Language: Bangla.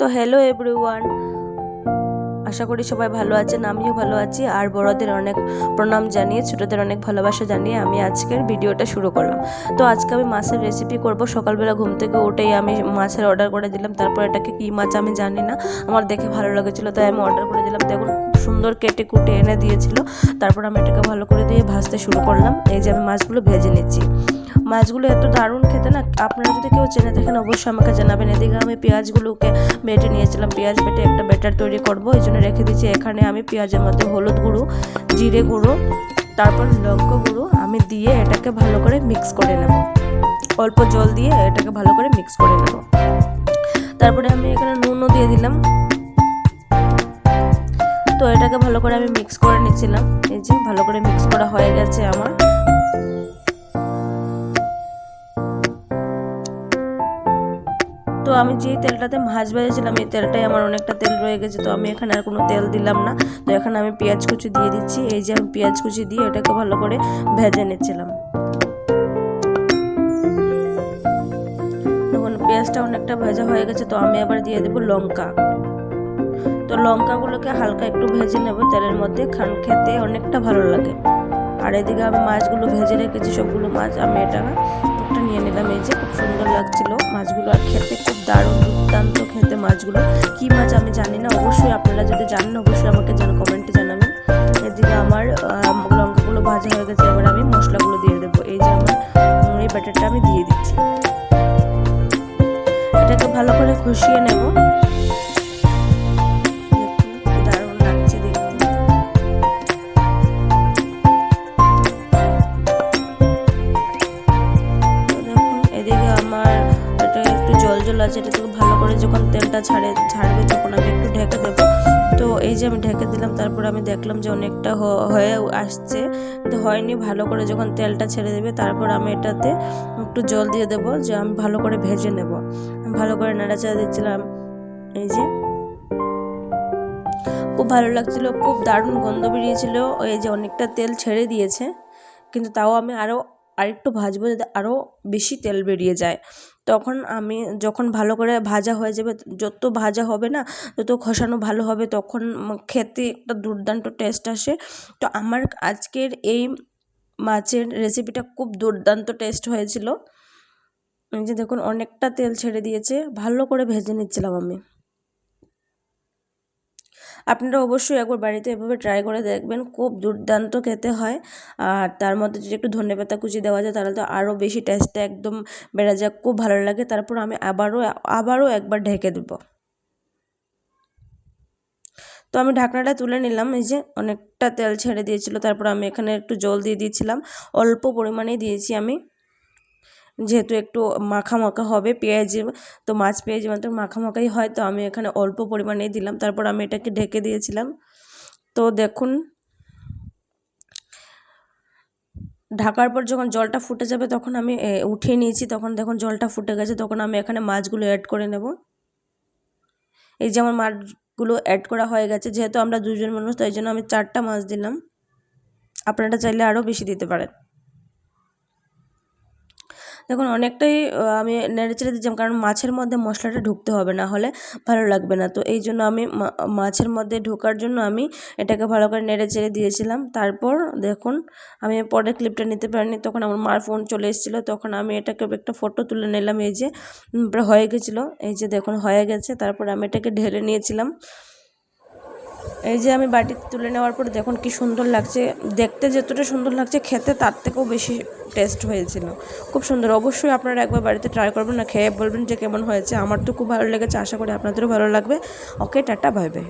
তো হ্যালো এভরিওয়ান আশা করি সবাই ভালো আছেন, আমিও ভালো আছি। আর বড়দের অনেক প্রণাম জানিয়ে, ছোটদের অনেক ভালোবাসা জানিয়ে আমি আজকের ভিডিওটা শুরু করলাম। তো আজকে আমি মাছের রেসিপি করব। সকালবেলা ঘুম থেকে উঠেই আমি মাছের অর্ডার করে দিলাম। তারপর এটাকে কী মাছ আমি জানি না। আমার দেখে ভালো লেগেছিলো, তাই আমি অর্ডার করে দিলাম। দেখুন, সুন্দর কেটে কুটে এনে দিয়েছিল। তারপর আমি এটাকে ভালো করে দিয়ে ভাজতে শুরু করলাম। এই যে আমি মাছগুলো ভেজে নিচ্ছি। মাছগুলো এত দারুণ খেতে না, আপনারা যদি কেউ চেনে থাকেন অবশ্যই আমাকে জানাবেন। এদিকে আমি পেঁয়াজগুলোকে বেটে নিয়েছিলাম, পেঁয়াজ বেটে একটা ব্যাটার তৈরি করব, এই জন্য রেখে দিচ্ছি এখানে আমি পেঁয়াজের মধ্যে হলুদ গুঁড়ো, জিরে গুঁড়ো, তারপর লঙ্কা গুঁড়ো, আমি দিয়ে এটাকে ভালো করে মিক্স করে নেব। অল্প জল দিয়ে এটাকে ভালো করে মিক্স করে নেব। তারপরে আমি এখানে নুনও দিয়ে দিলাম। তো এটাকে ভালো করে আমি মিক্স করে নিচ্ছিলাম। এই যে ভালো করে মিক্স করা হয়ে গেছে আমার। তো আমি যেই তেলটাতে মাছ ভেজেছিলাম, এই তেলটাই আমার অনেকটা তেল রয়ে গেছে। তো আমি এখানে আর কোনো তেল দিলাম না। তো এখানে আমি পেঁয়াজ কুচি দিয়ে দিচ্ছি। এই যে আমি পেঁয়াজ কুচি দিয়ে এটাকে ভালো করে ভেজে নিচ্ছিলাম। পেঁয়াজটা অনেকটা ভাজা হয়ে গেছে। তো আমি আবার দিয়ে দেবো লঙ্কা। তো লঙ্কাগুলোকে হালকা একটু ভেজে নেব তেলের মধ্যে খান খেতে অনেকটা ভালো লাগে। আর এদিকে আমি মাছগুলো ভেজে রেখেছি, সবগুলো মাছ। আমি এটা একটা নিয়ে নিলাম। এই যে খুব সুন্দর লাগছিল মাছগুলো আর খেতে, খুব দারুণ দুর্দান্ত খেতে মাছগুলো। কী মাছ আমি জানি না, অবশ্যই আপনারা যদি জানেন, অবশ্যই আমাকে যেন কমেন্টে জানাবেন। এদিকে আমার লঙ্কাগুলো ভাজা হয়ে গেছে, এবার আমি মশলাগুলো দিয়ে দেবো। এই যে আমার এই ব্যাটারটা আমি দিয়ে দিচ্ছি। এটাকে ভালো করে খুশিয়ে নেব। আছে, এটা থেকে ভালো করে যখন তেলটা ছাড়ে, ছাড়বে তখন আমি একটু ঢেকে দেবো। তো এই যে আমি ঢেকে দিলাম, তারপর আমি দেখলাম যে অনেকটা হয়ে আসছে। তো হয়নি, ভালো করে যখন তেলটা ছেড়ে দেবে, তারপর আমি এটাতে একটু জল দিয়ে দেবো, যে আমি ভালো করে ভেজে নেব। ভালো করে নাড়াচাড়া দিচ্ছিলাম, এই যে। খুব ভালো লাগছিল, খুব দারুণ গন্ধ বেরিয়েছিল, এই যে অনেকটা তেল ছেড়ে দিয়েছে। কিন্তু তাও আমি আরও আরেকটু ভাজবো, যাতে আরও বেশি তেল বেরিয়ে যায়। তখন আমি যখন ভালো করে ভাজা হয়ে যাবে, যত ভাজা হবে না, যত খসানো ভালো হবে, তখন খেতে একটা দুর্দান্ত টেস্ট আসে। তো আমার আজকের এই মাছের রেসিপিটা খুব দুর্দান্ত টেস্ট হয়েছিল। যে দেখুন, অনেকটা তেল ছেড়ে দিয়েছে। ভালো করে ভেজে নিচ্ছিলাম আমি। আপনারা অবশ্যই একবার বাড়িতে এভাবে ট্রাই করে দেখবেন, খুব দুর্দান্ত খেতে হয়। আর তার মধ্যে যদি একটু ধনে পাতা কুচি দেওয়া যায়, তাহলে তো আরও বেশি টেস্টটা একদম বেড়ে যায়, খুব ভালো লাগে। তারপর আমি আবারও আবারও একবার ঢেকে দেবো। তো আমি ঢাকনাটা তুলে নিলাম, এই যে অনেকটা তেল ছেড়ে দিয়েছিল, তারপর আমি এখানে একটু জল দিয়ে দিয়েছিলাম। অল্প পরিমাণেই দিয়েছি আমি। যেহেতু একটু মাখা মাখা হবে পেঁয়াজে তো মাছ পেঁয়াজ মতো মাখা মাখাই হয়, তো আমি এখানে অল্প পরিমাণেই দিলাম। তারপর আমি এটাকে ঢেকে দিয়েছিলাম। তো দেখুন, ঢাকার পর যখন জলটা ফুটে যাবে তখন আমি উঠিয়ে নিয়েছি। তখন দেখুন জলটা ফুটে গেছে, তখন আমি এখানে মাছগুলো অ্যাড করে নেব। এই যে আমার মাছগুলো অ্যাড করা হয়ে গেছে, যেহেতু আমরা দুজন মানুষ, তাই জন্য আমি চারটা মাছ দিলাম। আপনারা চাইলে আরও বেশি দিতে পারেন। দেখুন, অনেকটাই আমি নেড়ে চেড়ে দিচ্ছিলাম কারণ মাছের মধ্যে মশলাটা ঢুকতে হবে, না হলে ভালো লাগবে না। তো এই জন্য আমি মাছের মধ্যে ঢোকার জন্য আমি এটাকে ভালো করে নেড়ে চেড়ে দিয়েছিলাম। তারপর দেখুন, আমি পরে ক্লিপটা নিতে পারিনি, তখন আমার মার ফোন চলে এসেছিল, তখন আমি এটাকে একটা ফটো তুলে নিলাম, এই যে হয়ে গেছিল, এই যে দেখুন, হয়ে গেছে। তারপর আমি এটাকে ঢেলে নিয়েছিলাম। এই যে আমি বাটিতে তুলে নেওয়ার পর দেখুন কি সুন্দর লাগছে। দেখতে যতটা সুন্দর লাগছে, খেতে তার থেকেও বেশি টেস্ট হয়েছিল। খুব সুন্দর। অবশ্যই আপনারা একবার বাড়িতে ট্রাই করবেন না, খেয়ে বলবেন যে কেমন হয়েছে। আমার তো খুব ভালো লেগেছে, আশা করি আপনাদেরও ভালো লাগবে। ওকে টাটা বাই বাই